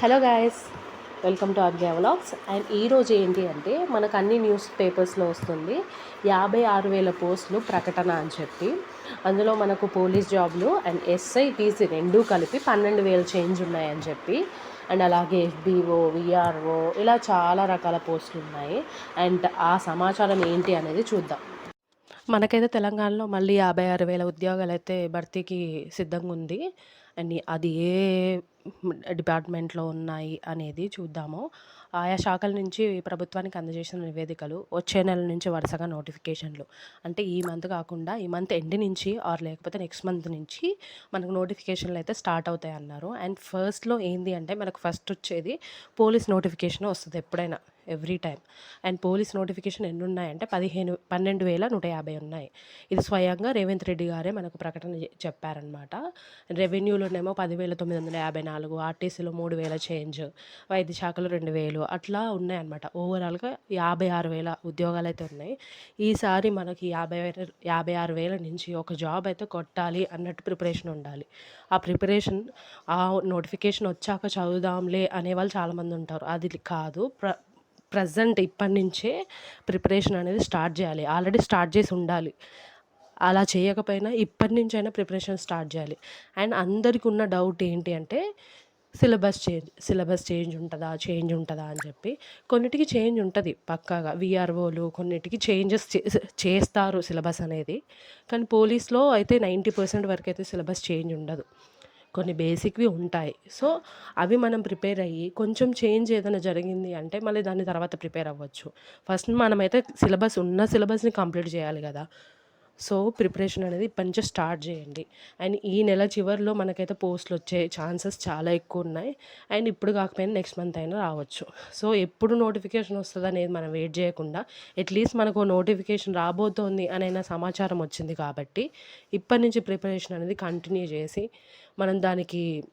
Hello guys welcome to Argya vlogs. And ఈరోజు ఏంటి అంటే మనకు అన్ని న్యూస్ పేపర్స్లో వస్తుంది యాభై ఆరు వేల పోస్టులు ప్రకటన అని చెప్పి. అందులో మనకు పోలీస్ జాబ్లు అండ్ ఎస్ఐ పీసీ రెండూ కలిపి పన్నెండు వేల చేంజ్ ఉన్నాయని చెప్పి. అండ్ అలాగే ఎఫ్బీఓ విఆర్ఓ ఇలా చాలా రకాల పోస్టులు ఉన్నాయి. అండ్ ఆ సమాచారం ఏంటి అనేది చూద్దాం. మనకైతే తెలంగాణలో మళ్ళీ యాభై ఆరు వేల ఉద్యోగాలు అయితే భర్తీకి సిద్ధంగా ఉంది. అండ్ అది ఏ డిపార్ట్మెంట్లో ఉన్నాయి అనేది చూద్దాము. ఆయా శాఖల నుంచి ప్రభుత్వానికి అందజేసిన నివేదికలు వచ్చే నెల నుంచి వరుసగా నోటిఫికేషన్లు. అంటే ఈ మంత్ కాకుండా ఈ మంత్ ఎండ్ నుంచి ఆర్ లేకపోతే నెక్స్ట్ మంత్ నుంచి మనకు నోటిఫికేషన్లు అయితే స్టార్ట్ అవుతాయి అన్నారు. అండ్ ఫస్ట్లో ఏంది అంటే మనకు ఫస్ట్ వచ్చేది పోలీస్ నోటిఫికేషన్ వస్తుంది ఎప్పుడైనా every time and police notification ఎన్ని ఉన్నాయంటే పదిహేను పన్నెండు వేల నూట యాభై ఉన్నాయి. ఇది స్వయంగా రేవంత్ రెడ్డి గారే మనకు ప్రకటన చెప్పారనమాట రెవెన్యూలో రెవెన్యూలోనేమో పదివేల తొమ్మిది వందల యాభై నాలుగు ఆర్టీసీలో మూడు వేల చేంజ్ వైద్య శాఖలో రెండు వేలు అట్లా ఉన్నాయన్నమాట. ఓవరాల్గా యాభై ఆరు వేల ఉద్యోగాలు అయితే ఉన్నాయి. ఈసారి మనకి యాభై యాభై ఆరు వేల నుంచి ఒక జాబ్ అయితే కొట్టాలి అన్నట్టు ప్రిపరేషన్ ఉండాలి. ఆ ప్రిపరేషన్ ఆ నోటిఫికేషన్ వచ్చాక చదువుదాంలే అనేవాళ్ళు చాలామంది ఉంటారు. అది కాదు ప్ర ప్రజెంట్ ఇప్పటి నుంచే ప్రిపరేషన్ అనేది స్టార్ట్ చేయాలి. ఆల్రెడీ స్టార్ట్ చేసి ఉండాలి. అలా చేయకపోయినా ఇప్పటి నుంచైనా ప్రిపరేషన్ స్టార్ట్ చేయాలి. అండ్ అందరికి ఉన్న డౌట్ ఏంటి అంటే సిలబస్ చేంజ్ సిలబస్ చేంజ్ ఉంటుందా చేంజ్ ఉంటుందా అని చెప్పి. కొన్నిటికి చేంజ్ ఉంటుంది పక్కాగా విఆర్ఓలు కొన్నిటికి చేంజెస్ చేస్తారు సిలబస్ అనేది. కానీ పోలీస్లో అయితే నైంటీ పర్సెంట్ వరకు అయితే సిలబస్ చేంజ్ ఉండదు. కొన్ని బేసిక్వి ఉంటాయి. సో అవి మనం ప్రిపేర్ అయ్యి కొంచెం చేంజ్ ఏదైనా జరిగింది అంటే మళ్ళీ దాని తర్వాత ప్రిపేర్ అవ్వచ్చు. ఫస్ట్ మనమైతే సిలబస్ ఉన్న సిలబస్ని కంప్లీట్ చేయాలి కదా. సో ప్రిపరేషన్ అనేది ఇప్పటి నుంచే స్టార్ట్ చేయండి. అండ్ ఈ నెల చివరిలో మనకైతే పోస్టులు వచ్చే ఛాన్సెస్ చాలా ఎక్కువ ఉన్నాయి. అండ్ ఇప్పుడు కాకపోయినా నెక్స్ట్ మంత్ అయినా రావచ్చు. సో ఎప్పుడు నోటిఫికేషన్ వస్తుంది అనేది మనం వెయిట్ చేయకుండా అట్లీస్ట్ మనకు నోటిఫికేషన్ రాబోతోంది అనైనా సమాచారం వచ్చింది కాబట్టి ఇప్పటి నుంచి ప్రిపరేషన్ అనేది కంటిన్యూ చేసి మనం దానికి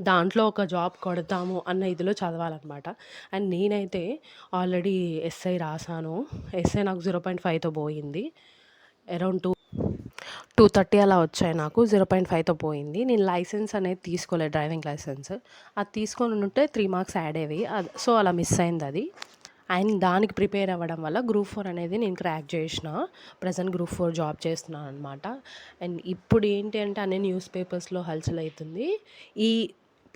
దాంట్లో ఒక జాబ్ కొడతాము అన్న ఇదిలో చదవాలన్నమాట. అండ్ నేనైతే ఆల్రెడీ ఎస్ఐ రాసాను ఎస్ఐ నాకు జీరో పాయింట్ ఫైవ్తో పోయింది. అరౌండ్ టూ టూ థర్టీ అలా వచ్చాయి నాకు జీరో పాయింట్ ఫైవ్తో పోయింది. నేను లైసెన్స్ అనేది తీసుకోలేదు డ్రైవింగ్ లైసెన్స్. అది తీసుకొని ఉంటే త్రీ మార్క్స్ యాడ్ అయ్యి అది సో అలా మిస్ అయింది అది. అండ్ దానికి ప్రిపేర్ అవ్వడం వల్ల గ్రూప్ ఫోర్ అనేది నేను క్రాక్ చేసిన. ప్రజెంట్ గ్రూప్ ఫోర్ జాబ్ చేస్తున్నాను అనమాట అండ్ ఇప్పుడు ఏంటి అంటే అన్ని న్యూస్ పేపర్స్లో హల్చల్ అవుతుంది. ఈ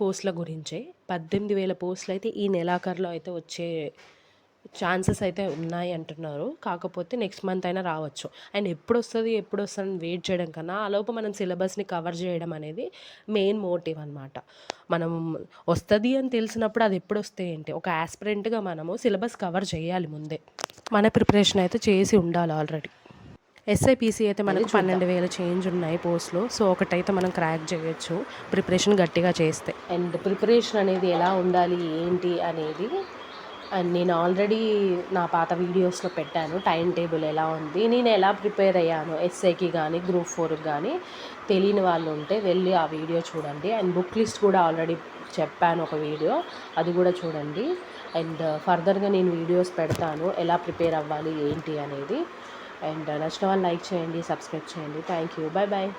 పోస్టుల గురించే. పద్దెనిమిది వేల పోస్టులు అయితే ఈ నెలాఖరులో అయితే వచ్చే ఛాన్సెస్ అయితే ఉన్నాయి అంటున్నారు. కాకపోతే నెక్స్ట్ మంత్ అయినా రావచ్చు. అండ్ ఎప్పుడు వస్తుంది ఎప్పుడు వస్తుంది వెయిట్ చేయడం కన్నా ఆ లోపు మనం సిలబస్ని కవర్ చేయడం అనేది మెయిన్ మోటివ్ అనమాట మనం వస్తుంది అని తెలిసినప్పుడు అది ఎప్పుడు వస్తే ఏంటి? ఒక ఆస్పిరెంట్గా మనము సిలబస్ కవర్ చేయాలి ముందే. మన ప్రిపరేషన్ అయితే చేసి ఉండాలి ఆల్రెడీ. ఎస్ఐపిసి అయితే మనకు పన్నెండు వేల చేంజ్ ఉన్నాయి పోస్ట్లో. సో ఒకటైతే మనం క్రాక్ చేయొచ్చు ప్రిపరేషన్ గట్టిగా చేస్తే. అండ్ ప్రిపరేషన్ అనేది ఎలా ఉండాలి ఏంటి అనేది అండ్ నేను ఆల్రెడీ నా పాత వీడియోస్లో పెట్టాను టైం టేబుల్ ఎలా ఉంది నేను ఎలా ప్రిపేర్ అయ్యాను ఎస్ఏకి కానీ గ్రూప్ ఫోర్కి కానీ తెలియని వాళ్ళు ఉంటే వెళ్ళి ఆ వీడియో చూడండి. అండ్ బుక్ లిస్ట్ కూడా ఆల్రెడీ చెప్పాను ఒక వీడియో అది కూడా చూడండి. అండ్ uh, ఫర్దర్గా నేను వీడియోస్ పెడతాను ఎలా ప్రిపేర్ అవ్వాలి ఏంటి అనేది. అండ్ uh, నచ్చిన వాళ్ళు లైక్ చేయండి సబ్స్క్రైబ్ చేయండి. Thank you. Bye bye